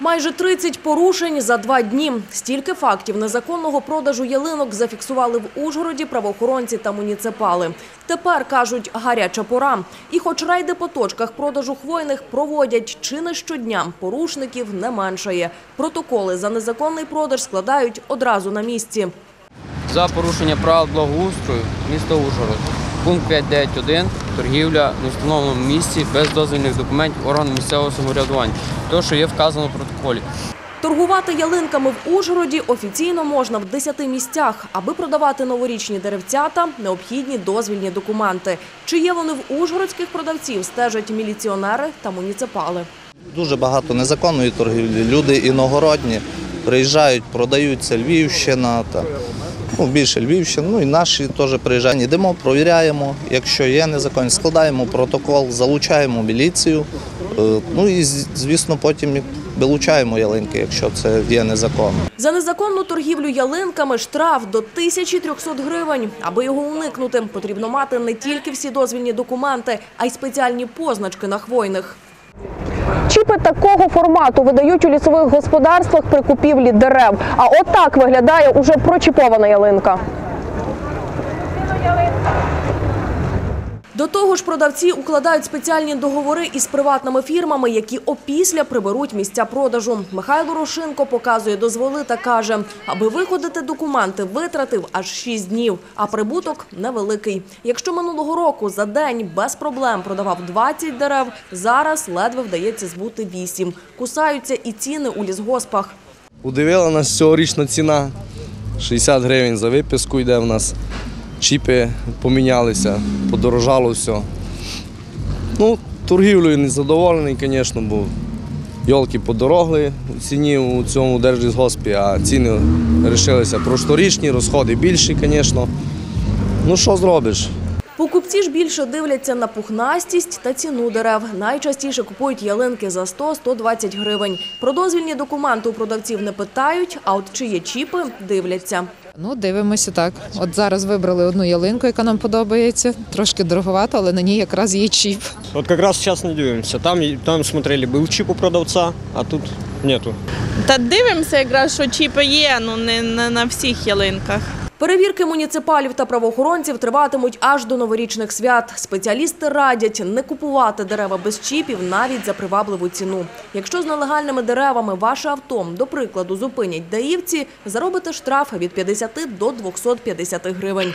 Майже 30 порушень за два дні. Стільки фактів незаконного продажу ялинок зафіксували в Ужгороді правоохоронці та муніципали. Тепер, кажуть, гаряча пора. І хоч рейди по точках продажу хвойних проводять чи не щодня, порушників не меншає. Протоколи за незаконний продаж складають одразу на місці. За порушення правил благоустрою міста Ужгород. Пункт 5.9.1. Торгівля в неустановленому місці без дозвільних документів органу місцевого самоврядування. То, що є вказано в протоколі. Торгувати ялинками в Ужгороді офіційно можна в 10 місцях. Аби продавати новорічні деревцята, необхідні дозвільні документи. Чи є вони в ужгородських продавців, стежать міліціонери та муніципали. Дуже багато незаконної торгівлі. Люди іногородні приїжджають, продаються Львівщина, та, ну, більше Львівщина, ну і наші теж приїжджають. Йдемо, провіряємо. Якщо є незаконність, складаємо протокол, залучаємо міліцію. Е, Ну і звісно, потім вилучаємо ялинки, якщо це є незаконно. За незаконну торгівлю ялинками штраф до 1300 гривень. Аби його уникнути, потрібно мати не тільки всі дозвільні документи, а й спеціальні позначки на хвойних. Чіпи такого формату видають у лісових господарствах при купівлі дерев. А отак виглядає уже прочіпована ялинка. До того ж, продавці укладають спеціальні договори із приватними фірмами, які опісля приберуть місця продажу. Михайло Рошинко показує дозволи та каже, аби виходити документи, витратив аж 6 днів, а прибуток невеликий. Якщо минулого року за день без проблем продавав 20 дерев, зараз ледве вдається збути 8. Кусаються і ціни у лісгоспах. Удивила нас цьогорічна ціна. 60 гривень за виписку йде в нас. Чіпи помінялися, подорожало все. Ну, торгівлею не задоволений, звісно, бо йолки подорогли у ціні у цьому держлісгоспі, а ціни вирішилися просторічні, розходи більші, звісно. Ну що зробиш? Покупці ж більше дивляться на пухнастість та ціну дерев. Найчастіше купують ялинки за 100-120 гривень. Про дозвільні документи у продавців не питають, а от чи чіпи – дивляться. Ну, дивимося так. От зараз вибрали одну ялинку, яка нам подобається. Трошки дороговато, але на ній якраз є чіп. От якраз зараз не дивимося. Там, там смотрели, був чіп у продавця, а тут нету. Та дивимося, якраз, що чіпи є, ну не на, на всіх ялинках. Перевірки муніципалів та правоохоронців триватимуть аж до новорічних свят. Спеціалісти радять не купувати дерева без чіпів навіть за привабливу ціну. Якщо з нелегальними деревами ваше авто, до прикладу, зупинять даївці, заробите штраф від 50 до 250 гривень.